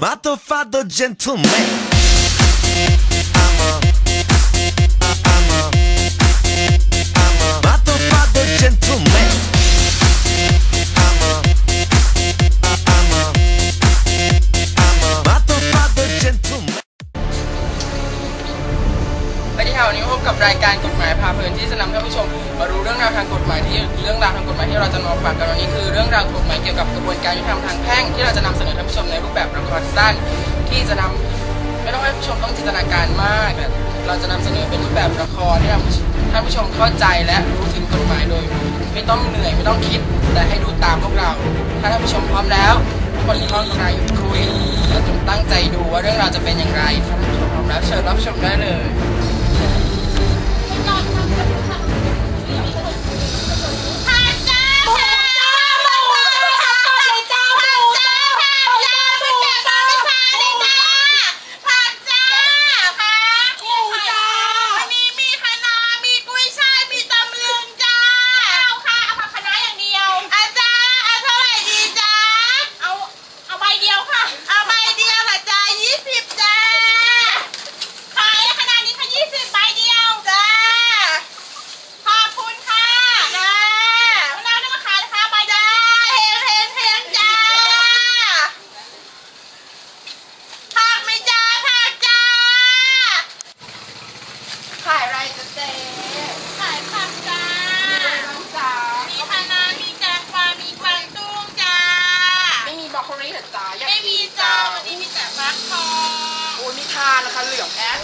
Ma t'ho fatto gentleman. I'm a, I'm a นี่คือเรื่องราวกฎหมายเกี่ยวกับกระบวนการยุติธรรมทางแพ่งที่เราจะนำเสนอท่านผู้ชมในรูปแบบละครสั้น ที่จะนำไม่ต้องให้ผู้ชมต้องจินตนาการมากแบบเราจะนำเสนอเป็นรูปแบบละครที่ทำท่านผู้ชมเข้าใจและรู้ถึงกฎหมายโดย ไม่ต้องเหนื่อยไม่ต้องคิด แต่ให้ดูตามพวกเรา ถ้าท่านผู้ชมพร้อมแล้วกคนที่ห้องนายคุยเราจงตั้งใจดูว่าเรื่องราวจะเป็นอย่างไรท่านผู้ชมพร้อมแล้วเชิญรับชมได้เลย ขายข้า มีจ้ามีคน้ามีแตงกวามีกวางตุ้งจ้า ไม่มีบรอโคลีเหรอจ้าไม่มีจ้า วันนี้มีแต่ฟักทอง โอ้ยมีทานนะคะเหลืองแอด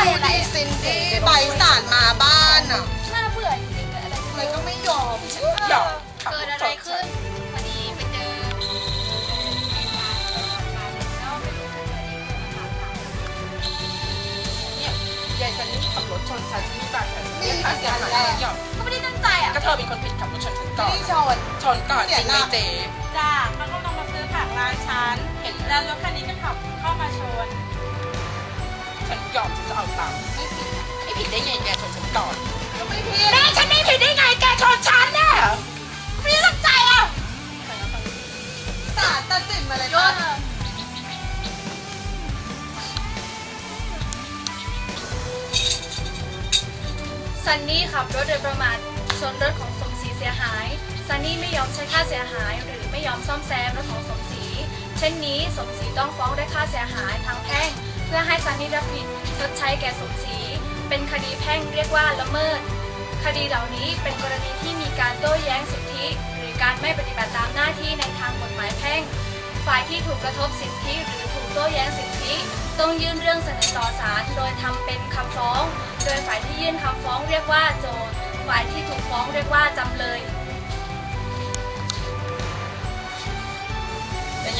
อะไรดิอะซินดี้ใบสารมาบ้านอะน่าเบื่อจริงๆเลยอะไรทำไมก็ไม่ยอมหยอกเกิดอะไรขึ้นพอดีไปเจอเนี่ยยายซันนี่ขับรถชนฉันฉันตายแต่เรียกค่าเสียหายหยอกก็ไม่ได้ตั้งใจอะก็เธอเป็นคนผิดขับรถชนฉันก่อนนี่ชนชนก่อนจริงไหมเจ๊จ้าเขากำลังมาซื้อผักร้านฉันเห็นแล้วรถคันนี้ก็ขับเข้ามาชนฉัน ยอมฉันจะเอาตังค์ไม่ผิดไม่ผิดได้ไงแกชนฉันก่อนก็ไม่ผิดแม่ฉันไม่ผิดได้ไงแกชนฉันน่ะไม่ได้ตั้งใจอะสารตัดสินมาเลยยป่ะศซันนี่ขับรถโดยประมาทชนรถของสมศรีเสียหาย ซันนี่ไม่ยอมใช้ค่าเสียหาย หรือไม่ยอมซ่อมแซมรถของสมศรี เช่นนี้สมศรีต้องฟ้องด้วยค่าเสียหายทางแพ่งเพื่อให้ซันนี่รับผิดชดใช้แก่สมศรีเป็นคดีแพ่งเรียกว่าละเมิด คดีเหล่านี้เป็นกรณีที่มีการโต้แย้งสิทธิ หรือการไม่ปฏิบัติตามหน้าที่ในทางกฎหมายแพ่ง ฝ่ายที่ถูกกระทบสิทธิหรือถูกโต้แย้งสิทธิ ต้องยื่นเรื่องเสนอต่อศาลโดยทำเป็นคำฟ้อง โดยฝ่ายที่ยื่นคำฟ้องเรียกว่าโจทก์ฝ่ายที่ถูกฟ้องเรียกว่าจำเลย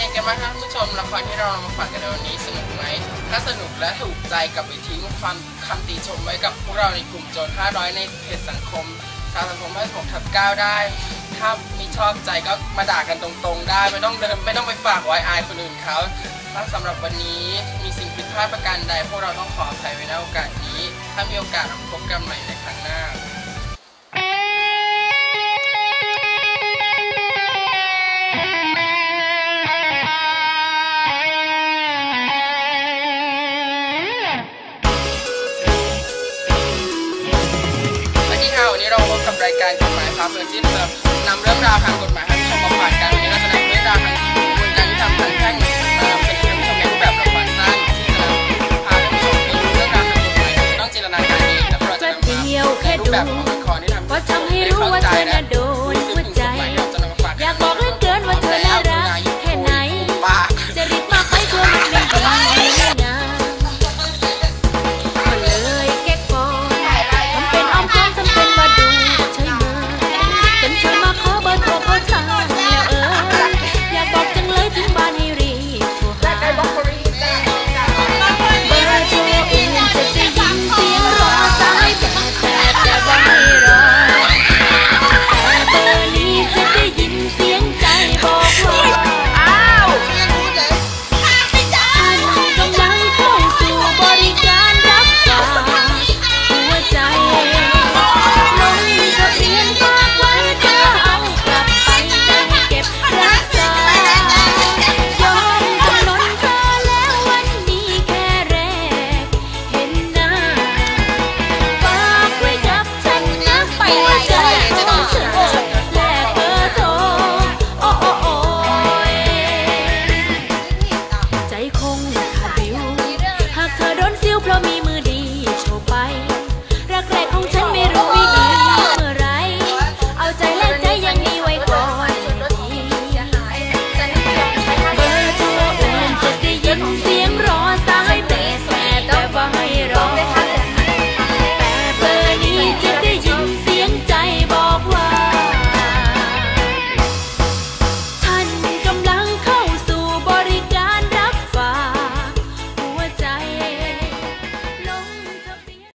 ยังไงกันบ้างท่านผู้ชมละครที่เราเอามาฝากกันในวันนี้สนุกไหมถ้าสนุกและถูกใจกับไปทิ้งความคำติชมไว้กับพวกเราในกลุ่มโจทย์500 ในเพจสังคมชาวสังคม56ทับ9ได้ ถ้าไม่ชอบใจก็มาด่ากันตรงๆ ได้ไม่ต้องเดินไม่ต้องไปฝากไว้อายคนอื่นเขาถ้าสำหรับวันนี้มีสิ่งผิดพลาดประการใด พวกเราต้องขออภัยไว้ในโอกาสนี้ ถ้ามีโอกาสเราพบกันใหม่ในครั้งหน้า กับรายการกฎหมายพาเพลินที่จะนำเรื่องราวทางกฎหมายให้ผู้ชมมาฝากกันวันนี้เราจะนำเรื่องราวทางกระบวนการยุติธรรมทางแพ่งมานำเสนอให้ผู้ชมในรูปแบบละครสั้นที่จะนำพาท่านผู้ชมไปรู้เรื่องราวทางกฎหมายโดยไม่ต้องจินตนาการเองและเราจะนำมาในรูปแบบของละครที่ทำให้รู้เข้าว่าใจเธอและน่ะโด